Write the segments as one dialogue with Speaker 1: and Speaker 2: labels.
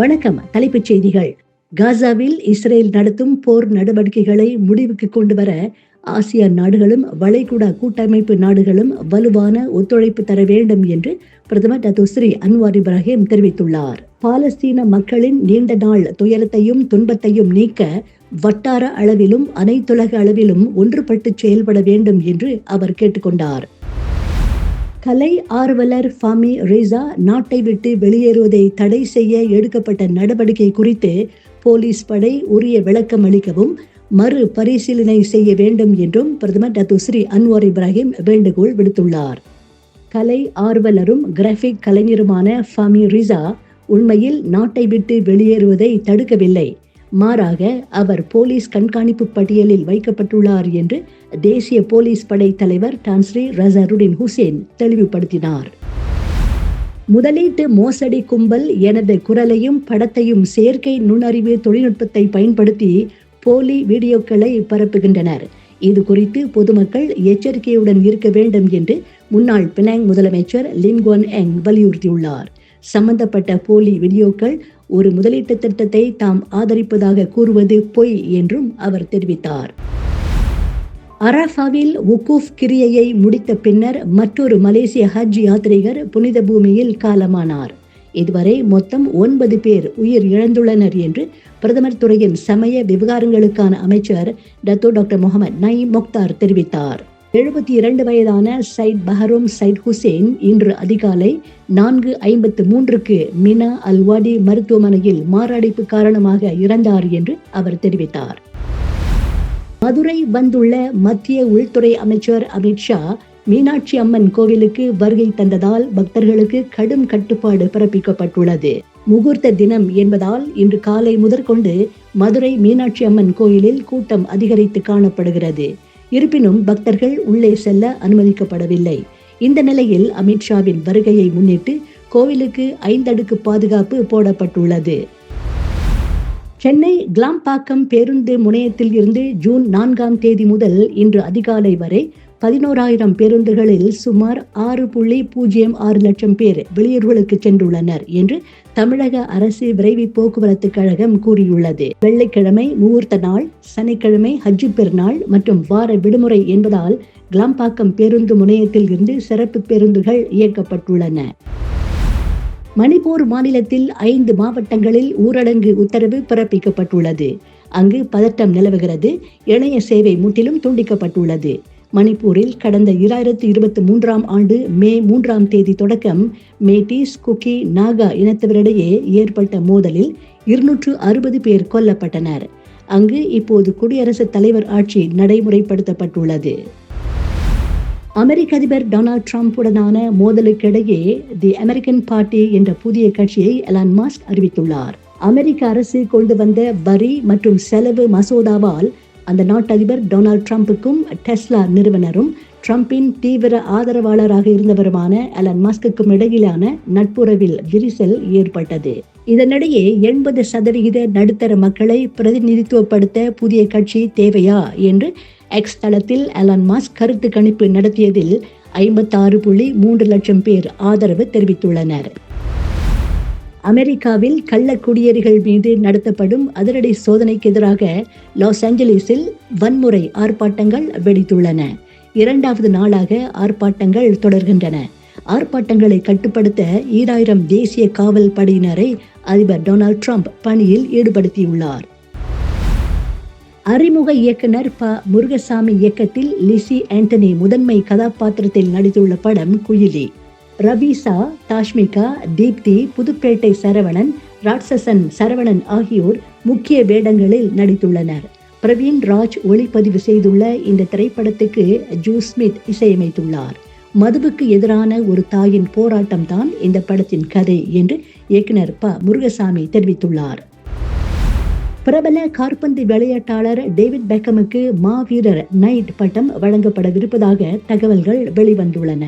Speaker 1: வணக்கம். தலைப்புச் செய்திகள். காசாவில் இஸ்ரேல் நடத்தும் போர் நடவடிக்கைகளை முடிவுக்கு கொண்டு வர ஆசிய நாடுகளும் வளைகுடா கூட்டமைப்பு நாடுகளும் வலுவான ஒத்துழைப்பு தர வேண்டும் என்று பிரதமர் டத்துஸ்ரீ அன்வார் இப்ராஹிம் தெரிவித்துள்ளார். பாலஸ்தீன மக்களின் நீண்ட நாள் துயரத்தையும் துன்பத்தையும் நீக்க வட்டார அளவிலும் அனைத்துலக அளவிலும் ஒன்றுபட்டு செயல்பட வேண்டும் என்று அவர் கேட்டுக்கொண்டார். கலை ஆர்வலர் ஃபாமி ரேசா நாட்டை விட்டு வெளியேறுவதை தடை செய்ய எடுக்கப்பட்ட நடவடிக்கை குறித்து போலீஸ் படை உரிய விளக்கம் அளிக்கவும் மறு பரிசீலனை செய்ய வேண்டும் என்றும் பிரதமர் டத்துஸ்ரீ அன்வார் இப்ராஹிம் வேண்டுகோள் விடுத்துள்ளார். கலை ஆர்வலரும் கிராஃபிக் கலைஞருமான ஃபாமி ரிசா உண்மையில் நாட்டை விட்டு வெளியேறுவதை தடுக்கவில்லை. மாறாக அவர் போலீஸ் கண்காணிப்பு பட்டியலில் வைக்கப்பட்டுள்ளார் என்று தேசிய போலீஸ் படை தலைவர் டான்ஸ்ரீ ரசருடின் ஹுசேன் தெளிவுபடுத்தினார். முதலீட்டு மோசடி கும்பல் எனது குரலையும் படத்தையும் செயற்கை நுண்ணறிவு தொழில்நுட்பத்தை பயன்படுத்தி போலி வீடியோக்களை பரப்புகின்றனர். இது குறித்து பொதுமக்கள் எச்சரிக்கையுடன் இருக்க வேண்டும் என்று முன்னாள் பினாங் முதலமைச்சர் லிங்குவன் எங் வலியுறுத்தியுள்ளார். சம்பந்தப்பட்ட போலி வீடியோக்கள் ஒரு முதலீட்டு திட்டத்தை தாம் ஆதரிப்பதாக கூறுவது பொய் என்றும் அவர் தெரிவித்தார். அராஃபாவில் உக்கூஃப் கிரியையை முடித்த பின்னர் மற்றொரு மலேசிய ஹஜ் யாத்ரீகர் புனித பூமியில் காலமானார். இதுவரை மொத்தம் ஒன்பது பேர் உயிர் இழந்துள்ளனர் என்று பிரதமர் துறையின் சமய விவகாரங்களுக்கான அமைச்சர் Dato doctor Mohamad Naim Mokhtar தெரிவித்தார். எழுபத்தி இரண்டு வயதான சைட் பஹரோம் சைட் ஹுசேன் இன்று அதிகாலை நான்கு ஐம்பத்து மூன்றுக்கு மினா அல்வாடி மருத்துவமனையில் மாரடைப்பு காரணமாக இறந்தார் என்று அவர் தெரிவித்தார். மதுரை வந்துள்ள மத்திய உள்துறை அமைச்சர் அமித்ஷா மீனாட்சி அம்மன் கோவிலுக்கு வருகை தந்ததால் பக்தர்களுக்கு கடும் கட்டுப்பாடு பிறப்பிக்கப்பட்டுள்ளது. முகூர்த்த தினம் என்பதால் இன்று காலை முதற்கொண்டு மதுரை மீனாட்சி அம்மன் கோயிலில் கூட்டம் அதிகரித்து காணப்படுகிறது. இருப்பினும் பக்தர்கள் உள்ளே செல்ல அனுமதிக்கப்படவில்லை. இந்த நிலையில் அமித்ஷாவின் வருகையை முன்னிட்டு கோவிலுக்கு ஐந்தடுக்கு பாதுகாப்பு போடப்பட்டுள்ளது. சென்னை கிளாம்பாக்கம் பேருந்து முனையத்தில் இருந்து ஜூன் நான்காம் தேதி முதல் இன்று அதிகாலை வரை பதினோராயிரம் பேருந்துகளில் சுமார் ஆறு புள்ளி பூஜ்ஜியம் ஆறு லட்சம் பேர் வெளியூர்களுக்கு சென்றுள்ளனர் என்று தமிழக அரசு விரைவு போக்குவரத்து கழகம் கூறியுள்ளது. வெள்ளிக்கிழமை முகூர்த்த நாள் சனிக்கிழமை ஹஜ்ஜு பெருநாள் மற்றும் வார விடுமுறை என்பதால் கிளாம்பாக்கம் பேருந்து முனையத்தில் இருந்து சிறப்பு பேருந்துகள் இயக்கப்பட்டுள்ளன. மணிப்பூர் மாநிலத்தில் ஐந்து மாவட்டங்களில் ஊரடங்கு உத்தரவு பிறப்பிக்கப்பட்டுள்ளது. அங்கு பதட்டம் நிலவுகிறது. இணைய சேவை முற்றிலும் துண்டிக்கப்பட்டுள்ளது. மணிப்பூரில் கடந்த இரண்டாயிரத்தி இருபத்தி மூன்றாம் ஆண்டு மே மூன்றாம் தேதி தொடக்கம் மேட்டிஸ் குக்கி நாகா இனத்தவரிடையே ஏற்பட்ட மோதலில் இருநூற்று அறுபது பேர் கொல்லப்பட்டனர். அங்கு இப்போது குடியரசுத் தலைவர் ஆட்சி நடைமுறைப்படுத்தப்பட்டுள்ளது. அமெரிக்க அதிபர் டொனால்ட் ட்ரம்ப்புடனான மோதலுக்கிடையே தி அமெரிக்கன் பார்ட்டி என்ற புதிய கட்சியை எலான் மாஸ்க் அறிவித்துள்ளார். அமெரிக்க அரசு கொண்டு வந்த வரி மற்றும் செலவு மசோதாவால் அந்த நாட்டு அதிபர் டொனால்ட் ட்ரம்புக்கும் டெஸ்லா நிறுவனரும் ட்ரம்பின் தீவிர ஆதரவாளராக இருந்தவருமான அலன் மஸ்குக்கும் இடையிலான நட்புறவில் விரிசல் ஏற்பட்டது. இதனிடையே எண்பது சதவிகித நடுத்தர மக்களை பிரதிநிதித்துவப்படுத்த புதிய கட்சி தேவையா என்று எக்ஸ் தளத்தில் அலன் மாஸ்க் கருத்து கணிப்பு நடத்தியதில் ஐம்பத்தாறு புள்ளி மூன்று லட்சம் பேர் ஆதரவு தெரிவித்துள்ளனர். அமெரிக்காவில் கள்ள குடியேறிகள் மீது நடத்தப்படும் அதிரடி சோதனைக்கு எதிராக லாஸ் ஏஞ்சலிஸில் வன்முறை ஆர்ப்பாட்டங்கள் வெடித்துள்ளன. இரண்டாவது நாளாக ஆர்ப்பாட்டங்கள் தொடர்கின்றன. ஆர்ப்பாட்டங்களை கட்டுப்படுத்த ஈராயிரம் தேசிய காவல் படையினரை அதிபர் டொனால்ட் ட்ரம்ப் பணியில் ஈடுபடுத்தியுள்ளார். அறிமுக இயக்குனர் ப. முருகசாமி இயக்கத்தில் லிசி ஆண்டனி முதன்மை கதாபாத்திரத்தில் நடித்துள்ள படம் குயிலி. ரவிசா தாஷ்மிகா தீப்தி புதுப்பேட்டை சரவணன் ராட்சசன் சரவணன் ஆகியோர் முக்கிய வேடங்களில் நடித்துள்ளனர். பிரவீன் ராஜ் ஒளிப்பதிவு செய்துள்ள இந்த திரைப்படத்துக்கு ஜூ ஸ்மித் இசையமைத்துள்ளார். மதுவுக்கு எதிரான ஒரு தாயின் போராட்டம் தான் இந்த படத்தின் கதை என்று இயக்குனர் ப. முருகசாமி தெரிவித்துள்ளார். பிரபல கார்பந்து விளையாட்டாளர் டேவிட் பெக்கமுக்கு மாவீரர் நைட் பட்டம் வழங்கப்படவிருப்பதாக தகவல்கள் வெளிவந்துள்ளன.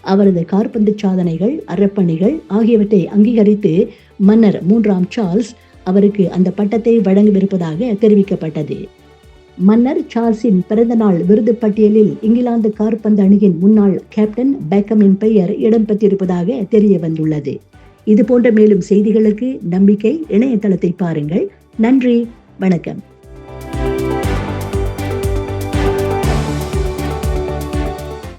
Speaker 1: அவரது கார்பந்து சாதனைகள் அறப்பணிகள் ஆகியவற்றை அங்கீகரித்து மன்னர் மூன்றாம் சார்ல்ஸ் அவருக்கு அந்த பட்டத்தை வழங்கவிருப்பதாக தெரிவிக்கப்பட்டது. மன்னர் சார்ஸின் பிறந்தநாள் விருது பட்டியலில் இங்கிலாந்து கார்பந்து அணியின் முன்னாள் கேப்டன் பேக்கமின் பெயர் இடம்பெற்றிருப்பதாக தெரிய வந்துள்ளது இது போன்ற மேலும் செய்திகளுக்கு நம்பிக்கை இணையதளத்தை பாருங்கள். நன்றி வணக்கம்.